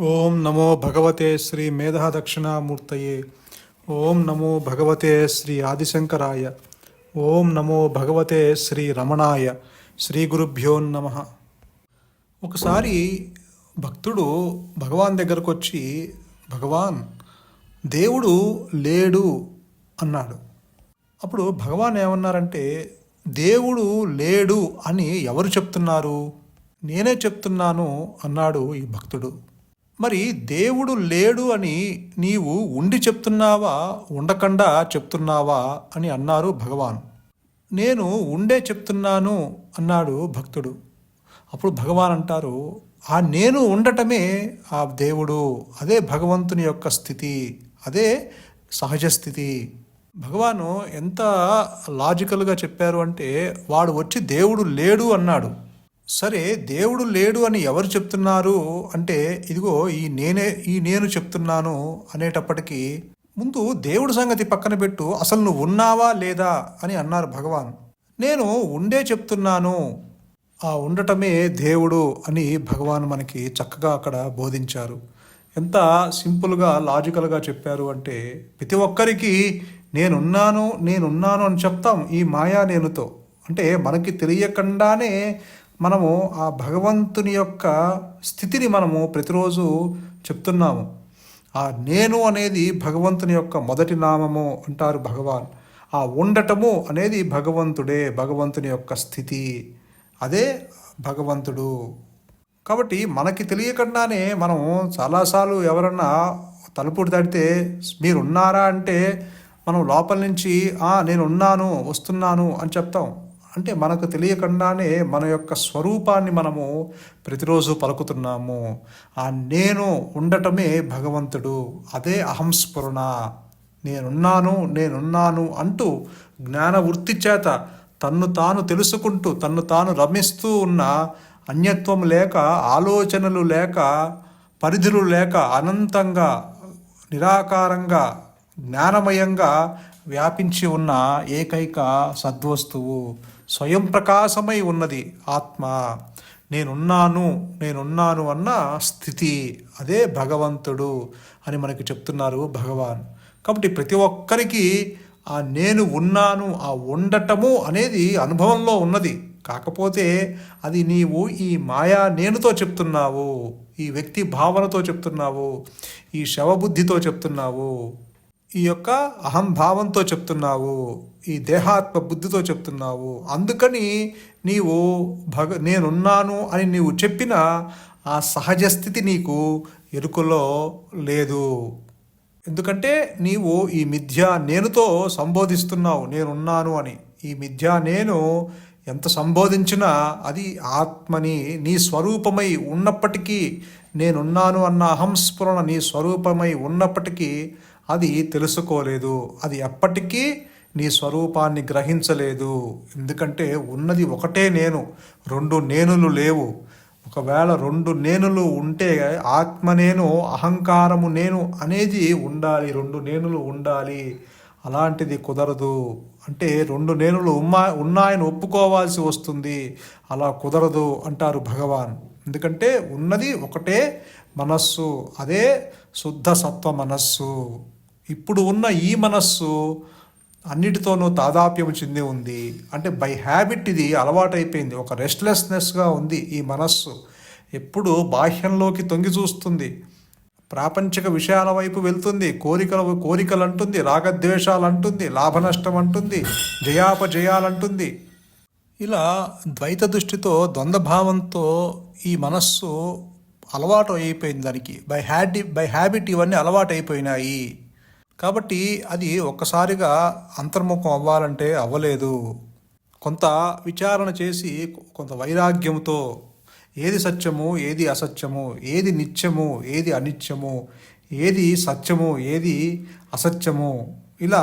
ఓం నమో భగవతే శ్రీ మేధా దక్షిణామూర్తయే ఓం నమో భగవతే శ్రీ ఆదిశంకరాయ. ఓం నమో భగవతే శ్రీ రమణాయ. శ్రీ గురుభ్యో నమ. ఒకసారి భక్తుడు భగవాన్ దగ్గరకు వచ్చి భగవాన్ దేవుడు లేడు అన్నాడు. అప్పుడు భగవాన్ ఏమన్నారంటే దేవుడు లేడు అని ఎవరు చెప్తున్నారు? నేనే చెప్తున్నాను అన్నాడు ఈ భక్తుడు. మరి దేవుడు లేడు అని నీవు ఉండి చెప్తున్నావా? ఉండకుండా చెప్తున్నావా? అని అన్నారు భగవాన్. నేను ఉండే చెప్తున్నాను అన్నాడు భక్తుడు. అప్పుడు భగవాన్ అంటారు ఆ నేను ఉండటమే ఆ దేవుడు అదే భగవంతుని యొక్క స్థితి అదే సహజ స్థితి. భగవాను ఎంత లాజికల్గా చెప్పారు అంటే వాడు వచ్చి దేవుడు లేడు అన్నాడు. సరే దేవుడు లేడు అని ఎవరు చెప్తున్నారు? అంటే ఇదిగో ఈ నేనే ఈ నేను చెప్తున్నాను అనేటప్పటికీ ముందు దేవుడి సంగతి పక్కన పెట్టు. అసలు నువ్వు ఉన్నావా లేదా అని అన్నారు భగవాన్. నేను ఉండే చెప్తున్నాను. ఆ ఉండటమే దేవుడు అని భగవాన్ మనకి చక్కగా అక్కడ బోధించారు. ఎంత సింపుల్గా లాజికల్గా చెప్పారు అంటే ప్రతి ఒక్కరికి నేనున్నాను నేనున్నాను అని చెప్తాం ఈ మాయా నేనుతో. అంటే మనకి తెలియకుండానే మనము ఆ భగవంతుని యొక్క స్థితిని మనము ప్రతిరోజు చెప్తున్నాము. ఆ నేను అనేది భగవంతుని యొక్క మొదటి నామము అంటారు భగవాన్. ఆ ఉండటము అనేది భగవంతుడే భగవంతుని యొక్క స్థితి. అదే భగవంతుడు. కాబట్టి మనకి తెలియకుండానే మనం చాలాసార్లు ఎవరన్నా తలుపుడు తడితే మీరున్నారా? అంటే మనం లోపల నుంచి నేను ఉన్నాను వస్తున్నాను అని చెప్తాం. అంటే మనకు తెలియకుండానే మన యొక్క స్వరూపాన్ని మనము ప్రతిరోజు పలుకుతున్నాము. ఆ నేను ఉండటమే భగవంతుడు. అదే అహంస్ఫురణ. నేనున్నాను నేనున్నాను అంటూ జ్ఞాన వృత్తి చేత తన్ను తాను తెలుసుకుంటూ తన్ను తాను రమిస్తూ ఉన్న అన్యత్వం లేక ఆలోచనలు లేక పరిధులు లేక అనంతంగా నిరాకారంగా జ్ఞానమయంగా వ్యాపించి ఉన్న ఏకైక సద్వస్తువు. స్వయం ప్రకాశమై ఉన్నది ఆత్మ. నేనున్నాను నేనున్నాను అన్న స్థితి. అదే భగవంతుడు అని మనకి చెప్తున్నారు భగవాన్. కాబట్టి ప్రతి ఒక్కరికి ఆ నేను ఉన్నాను ఆ ఉండటము అనేది అనుభవంలో ఉన్నది. కాకపోతే అది నీవు ఈ మాయా నేనుతో చెప్తున్నావు ఈ వ్యక్తి భావనతో చెప్తున్నావు ఈ శవబుద్ధితో చెప్తున్నావు. ఈ యొక్క అహంభావంతో చెప్తున్నావు ఈ దేహాత్మ బుద్ధితో చెప్తున్నావు. అందుకని నీవు భగ నేనున్నాను అని నీవు చెప్పిన ఆ సహజ స్థితి నీకు ఎరుకలో లేదు. ఎందుకంటే నీవు ఈ మిథ్యా నేనుతో సంబోధిస్తున్నావు నేనున్నాను అని. ఈ మిథ్యా నేను ఎంత సంబోధించినా అది ఆత్మని నీ స్వరూపమై ఉన్నప్పటికీ నేనున్నాను అన్న అహంస్ఫురణ నీ స్వరూపమై ఉన్నప్పటికీ అది తెలుసుకోలేదు. అది ఎప్పటికీ నీ స్వరూపాన్ని గ్రహించలేదు. ఎందుకంటే ఉన్నది ఒకటే నేను రెండు నేనులు లేవు. ఒకవేళ రెండు నేనులు ఉంటే ఆత్మ నేను అహంకారము నేను అనేది ఉండాలి రెండు నేనులు ఉండాలి. అలాంటిది కుదరదు. అంటే రెండు నేనులు ఉమ్మా ఉన్నాయని ఒప్పుకోవాల్సి వస్తుంది. అలా కుదరదు అంటారు భగవాన్. ఎందుకంటే ఉన్నది ఒకటే మనస్సు అదే శుద్ధ సత్వ మనస్సు. ఇప్పుడు ఉన్న ఈ మనస్సు అన్నిటితోనూ తాదాప్యం చెంది ఉంది. అంటే బై హ్యాబిట్ ఇది అలవాటైపోయింది. ఒక రెస్ట్లెస్నెస్గా ఉంది ఈ మనస్సు. ఎప్పుడు బాహ్యంలోకి తొంగి చూస్తుంది. ప్రాపంచిక విషయాల వైపు వెళ్తుంది. కోరికలు కోరికలు అంటుంది రాగద్వేషాలు అంటుంది లాభనష్టం అంటుంది జయాపజయాలంటుంది. ఇలా ద్వైత దృష్టితో ద్వంద్వభావంతో ఈ మనస్సు అలవాటు అయిపోయింది దానికి. బై హ్యాడి బై హ్యాబిట్ ఇవన్నీ అలవాటు అయిపోయినాయి కాబట్టి అది ఒక్కసారిగా అంతర్ముఖం అవ్వాలంటే అవ్వలేదు. కొంత విచారణ చేసి కొంత వైరాగ్యంతో ఏది సత్యము ఏది అసత్యము ఏది నిత్యము ఏది అనిత్యము ఏది సత్యము ఏది అసత్యము ఇలా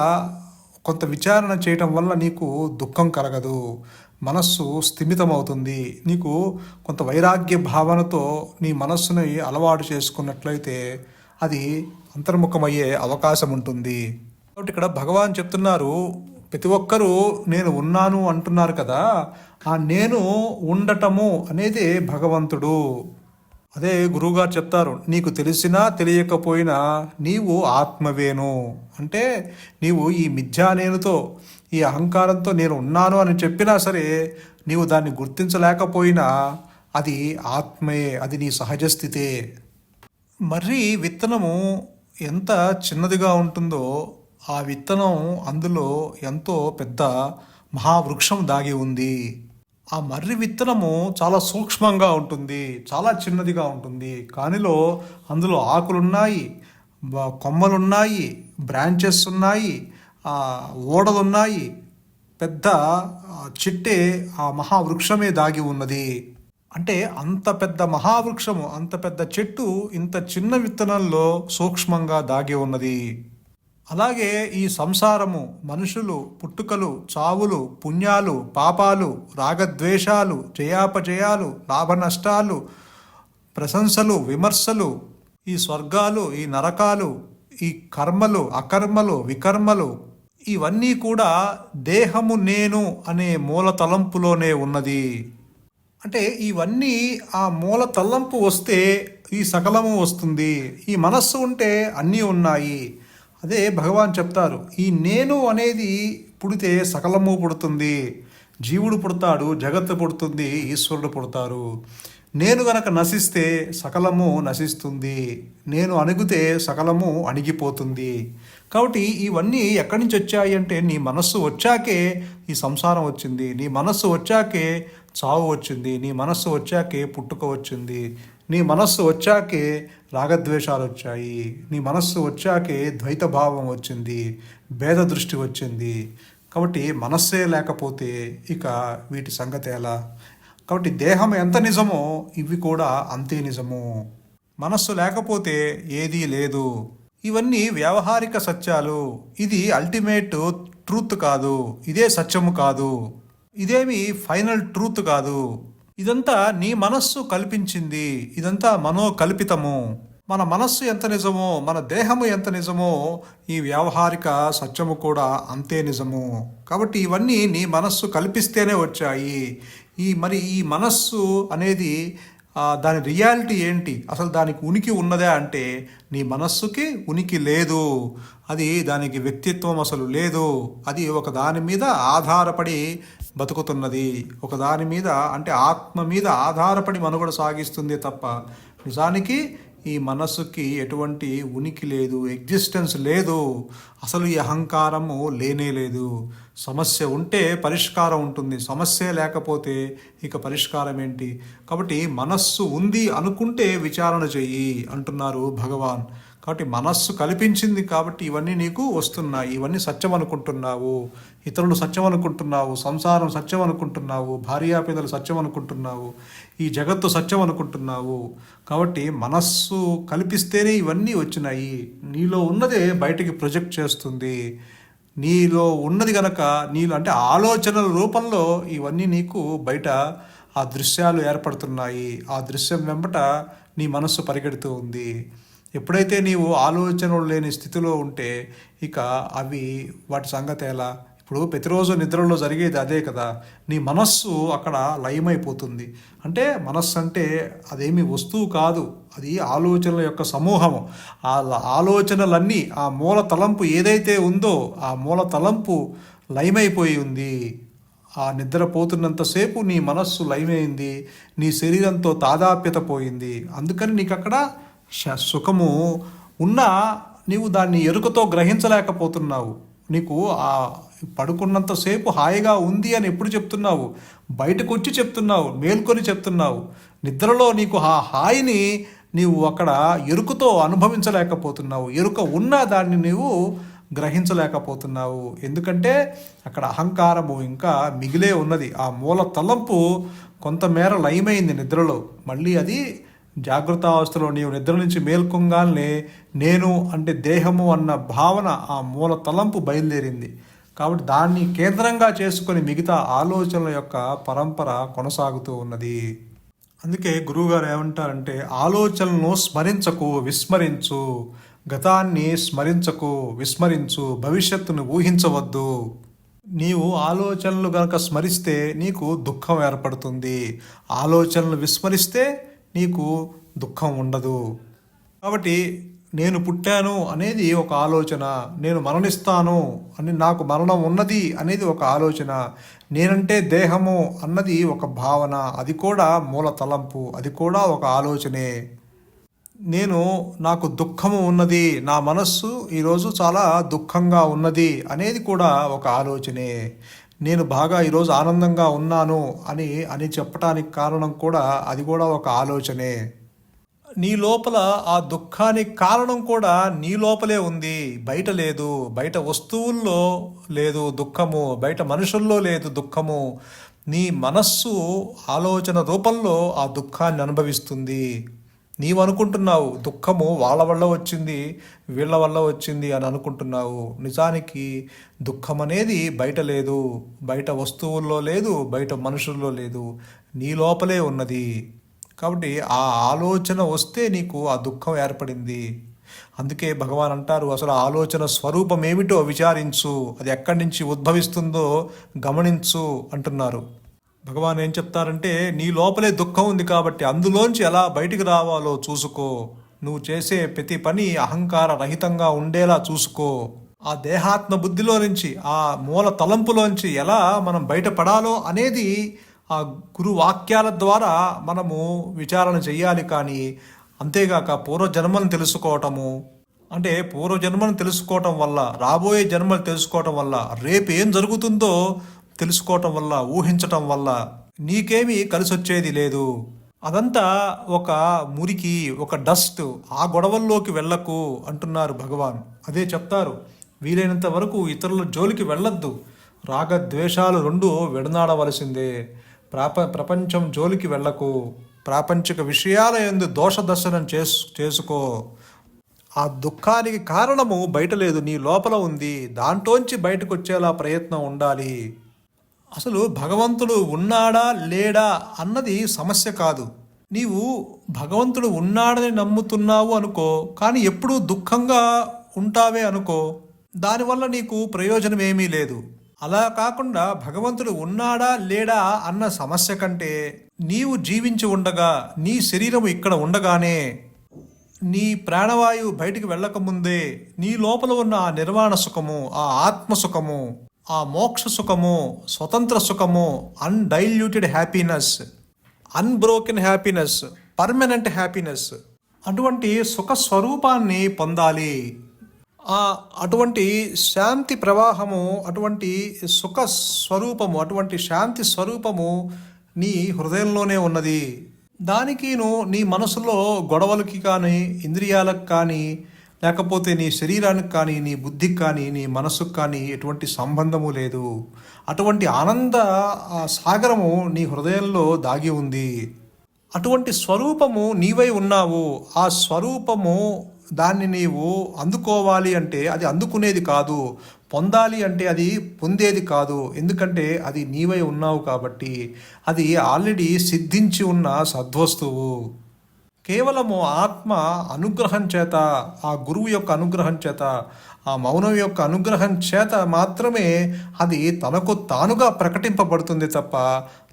కొంత విచారణ చేయటం వల్ల నీకు దుఃఖం కలగదు మనస్సు స్థిమితమవుతుంది. నీకు కొంత వైరాగ్య భావనతో నీ మనస్సుని అలవాటు చేసుకున్నట్లయితే అది అంతర్ముఖమయ్యే అవకాశం ఉంటుంది. కాబట్టి ఇక్కడ భగవాన్ చెప్తున్నారు ప్రతి ఒక్కరూ నేను ఉన్నాను అంటున్నారు కదా ఆ నేను ఉండటము అనేది భగవంతుడు. అదే గురువుగారు చెప్తారు నీకు తెలిసినా తెలియకపోయినా నీవు ఆత్మవేను అంటే నీవు ఈ మిథ్యా నేనుతో ఈ అహంకారంతో నేను ఉన్నాను అని చెప్పినా సరే నీవు దాన్ని గుర్తించలేకపోయినా అది ఆత్మయే అది నీ సహజ స్థితే. మర్రి విత్తనము ఎంత చిన్నదిగా ఉంటుందో ఆ విత్తనం అందులో ఎంతో పెద్ద మహావృక్షం దాగి ఉంది. ఆ మర్రి విత్తనము చాలా సూక్ష్మంగా ఉంటుంది చాలా చిన్నదిగా ఉంటుంది. కానిలో అందులో ఆకులున్నాయి కొమ్మలున్నాయి బ్రాంచెస్ ఉన్నాయి ఓడలున్నాయి. పెద్ద ఆ, చిట్టే ఆ మహావృక్షమే దాగి ఉన్నది. అంటే అంత పెద్ద మహావృక్షము అంత పెద్ద చెట్టు ఇంత చిన్న విత్తనంలో సూక్ష్మంగా దాగి ఉన్నది. అలాగే ఈ సంసారము మనుషులు పుట్టుకలు చావులు పుణ్యాలు పాపాలు రాగద్వేషాలు జయాపజయాలు లాభ నష్టాలు ప్రశంసలు విమర్శలు ఈ స్వర్గాలు ఈ నరకాలు ఈ కర్మలు అకర్మలు వికర్మలు ఇవన్నీ కూడా దేహము నేను అనే మూల తలంపులోనే ఉన్నది. అంటే ఇవన్నీ ఆ మూల తల్లంపు వస్తే ఈ సకలము వస్తుంది. ఈ మనస్సు ఉంటే అన్నీ ఉన్నాయి. అదే భగవాన్ చెప్తారు ఈ నేను అనేది పుడితే సకలము పుడుతుంది. జీవుడు పుడతాడు జగత్తు పుడుతుంది ఈశ్వరుడు పుడతారు. నేను గనక నశిస్తే సకలము నశిస్తుంది. నేను అణిగితే సకలము అణిగిపోతుంది. కాబట్టి ఇవన్నీ ఎక్కడి నుంచి వచ్చాయి అంటే నీ మనస్సు వచ్చాకే ఈ సంసారం వచ్చింది. నీ మనస్సు వచ్చాకే చావు వచ్చింది నీ మనస్సు వచ్చాకే పుట్టుక వచ్చింది నీ మనస్సు వచ్చాకే రాగద్వేషాలు వచ్చాయి నీ మనస్సు వచ్చాకే ద్వైత భావం వచ్చింది భేద దృష్టి వచ్చింది. కాబట్టి మనస్సే లేకపోతే ఇక వీటి సంగతి ఎలా? కాబట్టి దేహం ఎంత నిజమో ఇవి కూడా అంతే నిజము. మనస్సు లేకపోతే ఏదీ లేదు. ఇవన్నీ వ్యావహారిక సత్యాలు. ఇది అల్టిమేట్ ట్రూత్ కాదు. ఇదే సత్యము కాదు. ఇదేమి ఫైనల్ ట్రూత్ కాదు. ఇదంతా నీ మనస్సు కల్పించింది. ఇదంతా మనో కల్పితము మన మనస్సు ఎంత నిజమో మన దేహము ఎంత నిజమో ఈ వ్యావహారిక సత్యము కూడా అంతే నిజము. కాబట్టి ఇవన్నీ నీ మనస్సు కల్పిస్తేనే వచ్చాయి. ఈ మరి ఈ మనస్సు అనేది దాని రియాలిటీ ఏంటి? అసలు దానికి ఉనికి ఉన్నదా అంటే నీ మనస్సుకి ఉనికి లేదు. అది దానికి వ్యక్తిత్వం అసలు లేదు. అది ఒక దాని మీద ఆధారపడి బతుకుతున్నది. ఒకదాని మీద అంటే ఆత్మ మీద ఆధారపడి మనుగడ సాగిస్తుంది తప్ప నిజానికి ఈ మనస్సుకి ఎటువంటి ఉనికి లేదు ఎగ్జిస్టెన్స్ లేదు. అసలు ఈ అహంకారము లేనే లేదు. సమస్య ఉంటే పరిష్కారం ఉంటుంది. సమస్య లేకపోతే ఇక పరిష్కారం ఏంటి? కాబట్టి మనస్సు ఉంది అనుకుంటే విచారణ చెయ్యి అంటున్నారు భగవాన్. కాబట్టి మనస్సు కల్పించింది కాబట్టి ఇవన్నీ నీకు వస్తున్నాయి. ఇవన్నీ సత్యం అనుకుంటున్నావు. ఇతరులు సత్యం అనుకుంటున్నావు. సంసారం సత్యం అనుకుంటున్నావు. భార్యాపేదలు సత్యం అనుకుంటున్నావు. ఈ జగత్తు సత్యం అనుకుంటున్నావు. కాబట్టి మనస్సు కల్పిస్తేనే ఇవన్నీ వచ్చినాయి. నీలో ఉన్నదే బయటికి ప్రొజెక్ట్ చేస్తుంది. నీలో ఉన్నది గనక నీలో అంటే ఆలోచనల రూపంలో ఇవన్నీ నీకు బయట ఆ దృశ్యాలు ఏర్పడుతున్నాయి. ఆ దృశ్యం వెంబట నీ మనస్సు పరిగెడుతూ ఉంది. ఎప్పుడైతే నీవు ఆలోచనలు లేని స్థితిలో ఉంటే ఇక అవి వాటి సంగతి ఎలా? ఇప్పుడు ప్రతిరోజు నిద్రలో జరిగేది అదే కదా. నీ మనస్సు అక్కడ లయమైపోతుంది. అంటే మనస్సు అంటే అదేమి వస్తువు కాదు. అది ఆలోచనల యొక్క సమూహము. ఆ ల- ఆలోచనలన్నీ ఆ మూల తలంపు ఏదైతే ఉందో ఆ మూల తలంపు లయమైపోయి ఉంది. ఆ నిద్రపోతున్నంతసేపు నీ మనస్సు లయమైంది. నీ శరీరంతో తాదాప్యత పోయింది. అందుకని నీకు అక్కడ సుఖము ఉన్నా నీవు దాన్ని ఎరుకతో గ్రహించలేకపోతున్నావు. నీకు ఆ పడుకున్నంతసేపు హాయిగా ఉంది అని ఎప్పుడు చెప్తున్నావు? బయటకు వచ్చి చెప్తున్నావు మేల్కొని చెప్తున్నావు. నిద్రలో నీకు ఆ హాయిని నీవు అక్కడ ఎరుకతో అనుభవించలేకపోతున్నావు. ఎరుక ఉన్న దాన్ని నీవు గ్రహించలేకపోతున్నావు. ఎందుకంటే అక్కడ అహంకారము ఇంకా మిగిలే ఉన్నది. ఆ మూల తలంపు కొంతమేర లయమైంది నిద్రలో. మళ్ళీ అది జాగృతావస్థలో నీవు నిద్ర నుంచి మేల్కొంగానే నేను అంటే దేహము అన్న భావన ఆ మూల తలంపు బయలుదేరింది. కాబట్టి దాన్ని కేంద్రంగా చేసుకొని మిగతా ఆలోచనల యొక్క పరంపర కొనసాగుతూ ఉన్నది. అందుకే గురువుగారు ఏమంటారంటే ఆలోచనలను స్మరించకు విస్మరించు. గతాన్ని స్మరించకు విస్మరించు. భవిష్యత్తును ఊహించవద్దు. నీవు ఆలోచనలు గనక స్మరిస్తే నీకు దుఃఖం ఏర్పడుతుంది. ఆలోచనలు విస్మరిస్తే నీకు దుఃఖం ఉండదు. కాబట్టి నేను పుట్టాను అనేది ఒక ఆలోచన. నేను మరణిస్తాను అని నాకు మరణం ఉన్నది అనేది ఒక ఆలోచన. నేనంటే దేహము అన్నది ఒక భావన. అది కూడా మూల తలంపు. అది కూడా ఒక ఆలోచనే. నేను నాకు దుఃఖము ఉన్నది. నా మనస్సు ఈరోజు చాలా దుఃఖంగా ఉన్నది అనేది కూడా ఒక ఆలోచనే. నేను బాగా ఈరోజు ఆనందంగా ఉన్నాను అని అని చెప్పటానికి కారణం కూడా అది కూడా ఒక ఆలోచనే. నీ లోపల ఆ దుఃఖానికి కారణం కూడా నీ లోపలే ఉంది. బయట లేదు. బయట వస్తువుల్లో లేదు దుఃఖము. బయట మనుషుల్లో లేదు దుఃఖము. నీ మనస్సు ఆలోచన రూపంలో ఆ దుఃఖాన్ని అనుభవిస్తుంది. నీవు అనుకుంటున్నావు దుఃఖము వాళ్ళ వల్ల వచ్చింది వీళ్ళ వల్ల వచ్చింది అని అనుకుంటున్నావు. నిజానికి దుఃఖం అనేది బయట లేదు బయట వస్తువుల్లో లేదు బయట మనుషుల్లో లేదు నీ లోపలే ఉన్నది. కాబట్టి ఆ ఆలోచన వస్తే నీకు ఆ దుఃఖం ఏర్పడింది. అందుకే భగవాన్ అంటారు అసలు ఆలోచన స్వరూపం ఏమిటో విచారించు అది ఎక్కడి నుంచి ఉద్భవిస్తుందో గమనించు అంటున్నారు. భగవాన్ ఏం చెప్తారంటే నీ లోపలే దుఃఖం ఉంది కాబట్టి అందులోంచి ఎలా బయటికి రావాలో చూసుకో. నువ్వు చేసే ప్రతి పని అహంకార రహితంగా ఉండేలా చూసుకో. ఆ దేహాత్మ బుద్ధిలో నుంచి ఆ మూల తలంపులోంచి ఎలా మనం బయటపడాలో అనేది ఆ గురు వాక్యాల ద్వారా మనము విచారణ చేయాలి కానీ అంతేగాక పూర్వజన్మను తెలుసుకోవటము. అంటే పూర్వజన్మను తెలుసుకోవటం వల్ల రాబోయే జన్మలు తెలుసుకోవటం వల్ల రేపు ఏం జరుగుతుందో తెలుసుకోవటం వల్ల ఊహించటం వల్ల నీకేమీ కలిసొచ్చేది లేదు. అదంతా ఒక మురికి ఒక డస్ట్ ఆ గొడవల్లోకి వెళ్ళకు అంటున్నారు భగవాన్. అదే చెప్తారు వీలైనంత వరకు ఇతరుల జోలికి వెళ్ళొద్దు. రాగద్వేషాలు రెండు విడనాడవలసిందే. ప్రాప ప్రపంచం జోలికి వెళ్ళకు. ప్రాపంచిక విషయాల ఎందు దోష దర్శనం చేసు చేసుకో. ఆ దుఃఖానికి కారణము బయట లేదు నీ లోపల ఉంది. దాంట్లోంచి బయటకు వచ్చేలా ప్రయత్నం ఉండాలి. అసలు భగవంతుడు ఉన్నాడా లేడా అన్నది సమస్య కాదు. నీవు భగవంతుడు ఉన్నాడని నమ్ముతున్నావు అనుకో కానీ ఎప్పుడూ దుఃఖంగా ఉంటావే అనుకో దానివల్ల నీకు ప్రయోజనం ఏమీ లేదు. అలా కాకుండా భగవంతుడు ఉన్నాడా లేడా అన్న సమస్య కంటే నీవు జీవించి ఉండగా నీ శరీరం ఇక్కడ ఉండగానే నీ ప్రాణవాయువు బయటికి వెళ్ళకముందే నీ లోపల ఉన్న ఆ నిర్వాణ సుఖము ఆ ఆత్మ సుఖము ఆ మోక్ష సుఖము స్వతంత్ర సుఖము undiluted happiness unbroken happiness permanent happiness అటువంటి సుఖ స్వరూపాన్ని పొందాలి. ఆ అటువంటి శాంతి ప్రవాహము అటువంటి సుఖ స్వరూపము అటువంటి శాంతి స్వరూపము నీ హృదయంలోనే ఉన్నది. దానికిను నీ మనసులో గొడవలకి కానీ ఇంద్రియాలకు కానీ లేకపోతే నీ శరీరానికి కానీ నీ బుద్ధికి కానీ నీ మనసుకు కానీ ఎటువంటి సంబంధము లేదు. అటువంటి ఆనంద సాగరము నీ హృదయంలో దాగి ఉంది. అటువంటి స్వరూపము నీవై ఉన్నావు. ఆ స్వరూపము దాన్ని నీవు అందుకోవాలి అంటే అది అందుకునేది కాదు. పొందాలి అంటే అది పొందేది కాదు. ఎందుకంటే అది నీవై ఉన్నావు కాబట్టి అది ఆల్రెడీ సిద్ధించి ఉన్న సద్వస్తువు. కేవలము ఆత్మ అనుగ్రహం చేత ఆ గురువు యొక్క అనుగ్రహం చేత ఆ మౌనం యొక్క అనుగ్రహం చేత మాత్రమే అది తనకు తానుగా ప్రకటింపబడుతుంది తప్ప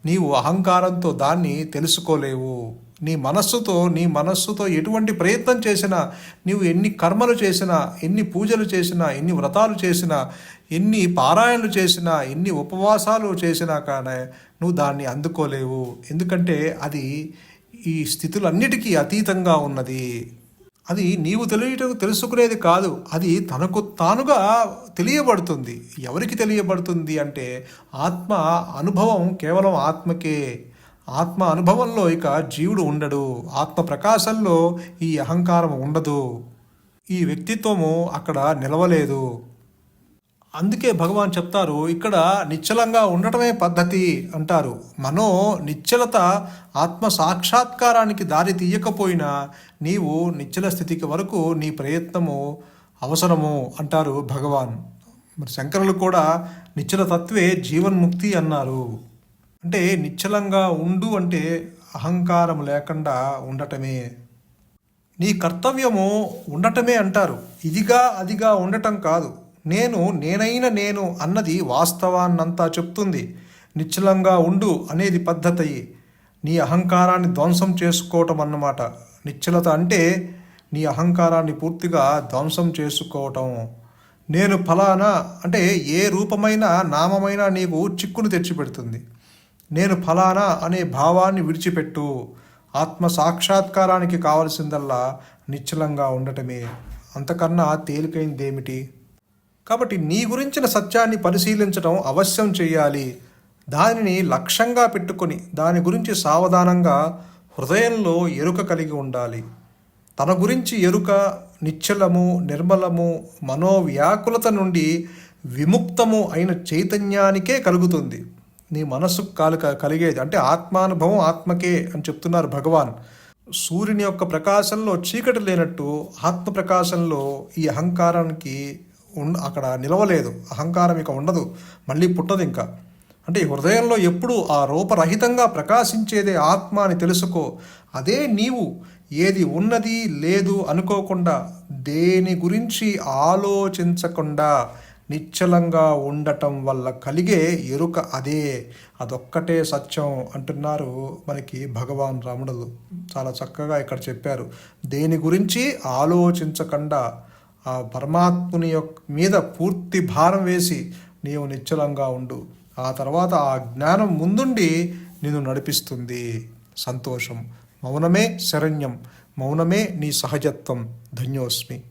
నీవు అహంకారంతో దాన్ని తెలుసుకోలేవు. నీ మనస్సుతో నీ మనస్సుతో ఎటువంటి ప్రయత్నం చేసినా నీవు ఎన్ని కర్మలు చేసినా ఎన్ని పూజలు చేసినా ఎన్ని వ్రతాలు చేసినా ఎన్ని పారాయణలు చేసినా ఎన్ని ఉపవాసాలు చేసినా కానీ నువ్వు దాన్ని అందుకోలేవు. ఎందుకంటే అది ఈ స్థితులన్నిటికీ అతీతంగా ఉన్నది. అది నీవు తెలియటం తెలుసుకునేది కాదు. అది తనకు తానుగా తెలియబడుతుంది. ఎవరికి తెలియబడుతుంది అంటే ఆత్మ అనుభవం కేవలం ఆత్మకే. ఆత్మ అనుభవంలో ఇక జీవుడు ఉండడు. ఆత్మ ప్రకాశంలో ఈ అహంకారం ఉండదు. ఈ వ్యక్తిత్వము అక్కడ నిలవలేదు. అందుకే భగవాన్ చెప్తారు ఇక్కడ నిశ్చలంగా ఉండటమే పద్ధతి అంటారు. మనో నిశ్చలత ఆత్మ సాక్షాత్కారానికి దారి తీయకపోయినా నీవు నిశ్చల స్థితికి వరకు నీ ప్రయత్నము అవసరము అంటారు భగవాన్. మరి శంకరులు కూడా నిశ్చల తత్వే జీవన్ముక్తి అన్నారు. అంటే నిశ్చలంగా ఉండు అంటే అహంకారం లేకుండా ఉండటమే. నీ కర్తవ్యము ఉండటమే అంటారు. ఇదిగా అదిగా ఉండటం కాదు. నేను నేనైన నేను అన్నది వాస్తవాన్నంతా చెప్తుంది. నిశ్చలంగా ఉండు అనేది పద్ధతి. నీ అహంకారాన్ని ధ్వంసం చేసుకోవటం అన్నమాట నిశ్చలత అంటే నీ అహంకారాన్ని పూర్తిగా ధ్వంసం చేసుకోవటం. నేను ఫలానా అంటే ఏ రూపమైన నామమైన నీకు చిక్కును తెచ్చిపెడుతుంది. నేను ఫలానా అనే భావాన్ని విడిచిపెట్టు. ఆత్మ సాక్షాత్కారానికి కావలసిందల్లా నిశ్చలంగా ఉండటమే. అంతకన్నా తేలికైంది ఏమిటి కాబట్టి నీ గురించిన సత్యాన్ని పరిశీలించడం అవశ్యం చేయాలి. దానిని లక్ష్యంగా పెట్టుకొని దాని గురించి సావధానంగా హృదయంలో ఎరుక కలిగి ఉండాలి. తన గురించి ఎరుక నిశ్చలము నిర్మలము మనోవ్యాకులత నుండి విముక్తము అయిన చైతన్యానికే కలుగుతుంది. నీ మనస్సుకు కాలు కలిగేది అంటే ఆత్మానుభవం ఆత్మకే అని చెప్తున్నారు భగవాన్. సూర్యుని యొక్క ప్రకాశంలో చీకటి లేనట్టు ఆత్మ ప్రకాశంలో ఈ అహంకారానికి ఉన్ అక్కడ నిలవలేదు. అహంకారం ఇక ఉండదు. మళ్ళీ పుట్టదు ఇంకా. అంటే ఈ హృదయంలో ఎప్పుడు ఆ రూపరహితంగా ప్రకాశించేదే ఆత్మ అని తెలుసుకో. అదే నీవు. ఏది ఉన్నది లేదు అనుకోకుండా దేని గురించి ఆలోచించకుండా నిశ్చలంగా ఉండటం వల్ల కలిగే ఎరుక అదే. అదొక్కటే సత్యం అంటున్నారు మనకి భగవాన్ రమణులు చాలా చక్కగా ఇక్కడ చెప్పారు. దేని గురించి ఆలోచించకుండా ఆ పరమాత్ముని యొక్క మీద పూర్తి భారం వేసి నీవు నిశ్చలంగా ఉండు. ఆ తర్వాత ఆ జ్ఞానం ముందుండి నిన్ను నడిపిస్తుంది. సంతోషం. మౌనమే శరణ్యం. మౌనమే నీ సహజత్వం. ధన్యోస్మి.